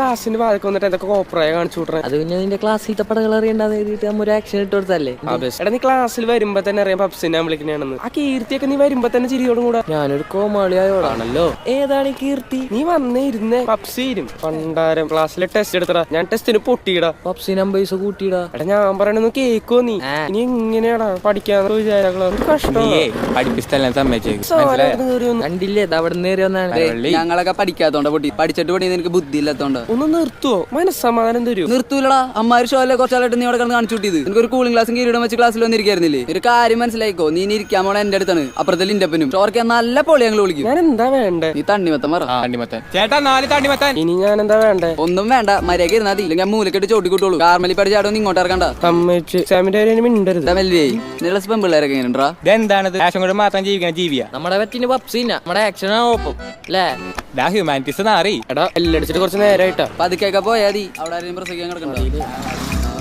ക്ലാസ്സിന്റെ ഭാഗത്ത് വന്നിട്ട് എന്തൊക്കെ കോപ്രായ കാണിച്ചു വിട്ടേ അത് പിന്നെ നിന്റെ ക്ലാസ്സിലത്തെ പടകൾ അറിയണ്ടെന്ന് എഴുതിയിട്ട് നമ്മ ഒരു ആക്ഷൻ ഇട്ട് കൊടുത്തല്ലേ എടാ നീ ക്ലാസ്സിൽ വരുമ്പോ തന്നെ അറിയാം പപ്സിനെ ഞാൻ വിളിക്കണേണെന്ന് ആ കീർത്തിയൊക്കെ നീ വരുമ്പോ തന്നെ ചിരിയോടും കൂടെ. ഞാനൊരു കോമാളിയായോടാണല്ലോ. ഏതാണ് ഈ കീർത്തി? നീ വന്നേ ഇരുന്നേ പപ്സി ഇരും പണ്ടാരം ക്ലാസ്സിലെ ടെസ്റ്റ് എടുത്തടാ. ഞാൻ ടെസ്റ്റിന് പൊട്ടിയിടാ. പപ്സി നമ്പേഴ്സ് കൂട്ടിയിടാ. എടാ ഞാൻ പറയണെന്ന് കേക്കോ നീ. ഇനി എങ്ങനെയാടാ പഠിക്കാന്ന് വിചാരിച്ചു കണ്ടില്ലേ? അവിടെ നേരെ ഞങ്ങളൊക്കെ പഠിക്കാത്തോണ്ട് പൊട്ടി. പഠിച്ചിട്ട് പൊട്ടി നിനക്ക് ബുദ്ധി ഇല്ലാത്തോണ്ട് ഒന്ന് നിർത്തുവോ മനസ്സമാധാനം തരൂ. നിർത്തൂലടാ. അമ്മാര് ഷോയിലെ കുറച്ചാളായിട്ട് നീ അവിടെ കിടന്ന് കാണിച്ചു കിട്ടിയത്? എനിക്ക് ഒരു കൂളിംഗ് ക്ലാസ്സും കീരിടം വെച്ച് ക്ലാസ്സിൽ വന്നിരിക്കായിരുന്നില്ലേ? ഒരു കാര്യം മനസ്സിലായിക്കോ? നീ ഇനി ഇരിക്കാൻ പോണ എന്റെ അടുത്താണ്. അപ്പുറത്തിൽ അപ്പുറത്തെ അപ്പനും ചോർക്കാൻ നല്ല പൊളി ഞങ്ങൾ വിളിക്കും. ഞാൻ എന്താ വേണ്ടേ? നീ തണ്ണിമത്തം പറ. തണ്ണിമത്തൻ. ചേട്ടാ നാല് തണ്ണിമത്തൻ. ഇനി ഞാൻ എന്താ വേണ്ടേ? ഒന്നും വേണ്ട. മര്യാദ ഇരുന്നാ മതി. ഇല്ലെങ്കിൽ ഞാൻ മൂലക്കെട്ട് ചോട്ടി കൂട്ടുള്ളൂ. കാർമലി ചാടോ ഇങ്ങോട്ട് ഇറക്കണ്ട. പെമ്പിള്ളേരൊക്കെ എങ്ങനെയുണ്ടാ ഇതെന്താണത് ആശം കൊണ്ട് മാത്രം ജീവിക്കാൻ ജീവിയാ. നമ്മുടെ പറ്റിന് പപ്സിന നമ്മുടെ ആക്ഷൻ ഒപ്പം അല്ലേ ഹ്യൂമാനിറ്റീസ് നാറി. എടാ എല്ലടിച്ചിട്ട് കുറച്ച് നേരമായിട്ടാ പതുക്കെയൊക്കെ കേൾക്കപ്പോ മതി. അവിടെ ആരെയും പ്രസംഗിക്കാൻ കിടക്കണ്ട?